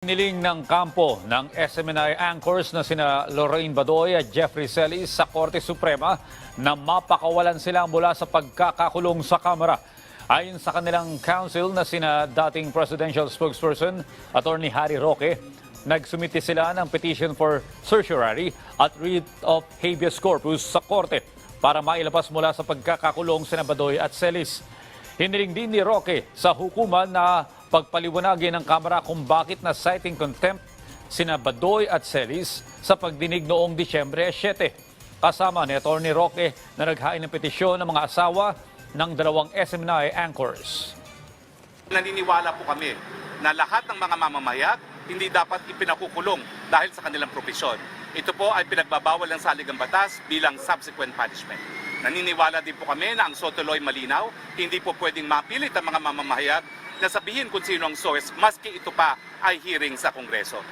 Niling ng kampo ng SMNI anchors na sina Lorraine Badoy at Jeffrey Celis sa Korte Suprema na mapakawalan sila mula sa pagkakakulong sa Kamara. Ayon sa kanilang counsel na sina dating presidential spokesperson, Attorney Harry Roque, nagsumiti sila ng petition for certiorari at writ of habeas corpus sa Korte para mailabas mula sa pagkakakulong sina Badoy at Celis. Hiniling din ni Roque sa hukuman na pagpaliwanagin ng Kamara kung bakit na citing contempt sina Badoy at Celis sa pagdinig noong Disyembre 7. Kasama ni Atty. Roque na naghain ng petisyon ng mga asawa ng dalawang SMNI anchors. Naniniwala po kami na lahat ng mga mamamahayag hindi dapat ipinakukulong dahil sa kanilang profesyon. Ito po ay pinagbabawal ng saligang batas bilang subsequent punishment. Naniniwala din po kami na ang SOTO law ay malinaw, hindi po pwedeng mapilit ang mga mamamahayag na sabihin kung sino ang source maski ito pa ay hearing sa Kongreso.